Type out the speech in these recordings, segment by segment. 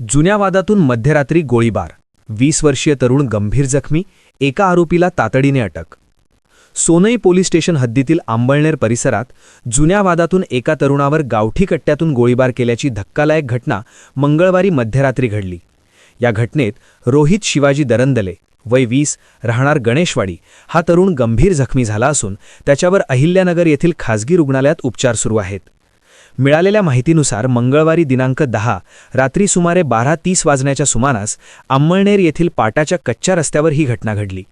जुन्या वादातून मध्यरात्री गोळीबार. वीस वर्षीय तरुण गंभीर जखमी एका आरोपीला तातडीने अटक. सोनई पोलीस स्टेशन हद्दीतील आंबळनेर परिसरात जुन्या वादातून एका तरुणावर गावठी कट्ट्यातून गोळीबार केल्याची धक्कादायक घटना मंगळवारी मध्यरात्री घडली. या घटनेत रोहित शिवाजी दरंदले वय वीस राहणार गणेशवाडी हा तरुण गंभीर जखमी झाला असून त्याच्यावर अहिल्यानगर येथील खासगी रुग्णालयात उपचार सुरू आहेत. मिळालेल्या माहितीनुसार मंगळवारी दिनांक दहा रात्री सुमारे बारा तीस वाजण्याच्या सुमारास अंमळनेर येथील पाटाच्या कच्च्या रस्त्यावर ही घटना घडली.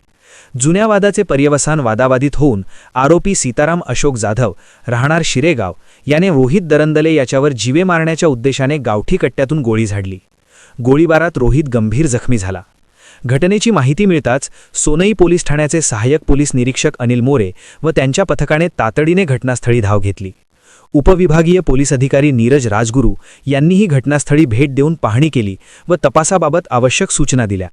जुन्या वादाचे पर्यवसान वादावादित होऊन आरोपी सीताराम अशोक जाधव राहणार शिरेगाव याने रोहित दरंदले याच्यावर जीवे मारण्याच्या उद्देशाने गावठी कट्ट्यातून गोळी झाडली. गोळीबारात रोहित गंभीर जखमी झाला. घटनेची माहिती मिळताच सोनई पोलीस ठाण्याचे सहाय्यक पोलीस निरीक्षक अनिल मोरे व त्यांच्या पथकाने तातडीने घटनास्थळी धाव घेतली. उपविभागीय पोलीस अधिकारी नीरज राजगुरू यांनीही घटनास्थळी भेट देऊन पाहणी केली व तपासाबाबत आवश्यक सूचना दिल्या.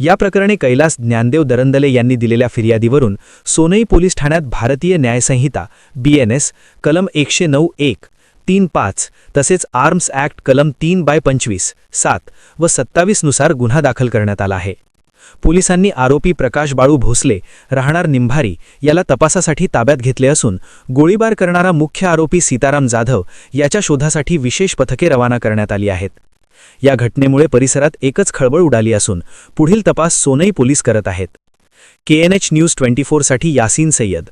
या प्रकरणी कैलास ज्ञानदेव दरंदले यांनी दिलेल्या फिर्यादीवरून सोनई पोलीस ठाण्यात भारतीय न्यायसंहिता बीएनएस कलम एकशे नऊ एक तीन पाच तसेच आर्म्स ॲक्ट कलम तीन बाय पंचवीस सात व सत्तावीसनुसार गुन्हा दाखल करण्यात आला आहे. पोलिसांनी आरोपी प्रकाश बाळू भोसले राहणार निंभारी याला तपासासाठी ताब्यात घेतले असून गोळीबार करणारा मुख्य आरोपी सीताराम जाधव याच्या शोधासाठी विशेष पथके रवाना करण्यात आली आहेत. या घटनेमुळे परिसरात एकच खळबळ उडाली असून पुढील तपास सोनई पोलीस करत आहेत. केएनएच न्यूज ट्वेंटी फोरसाठी यासीन सय्यद.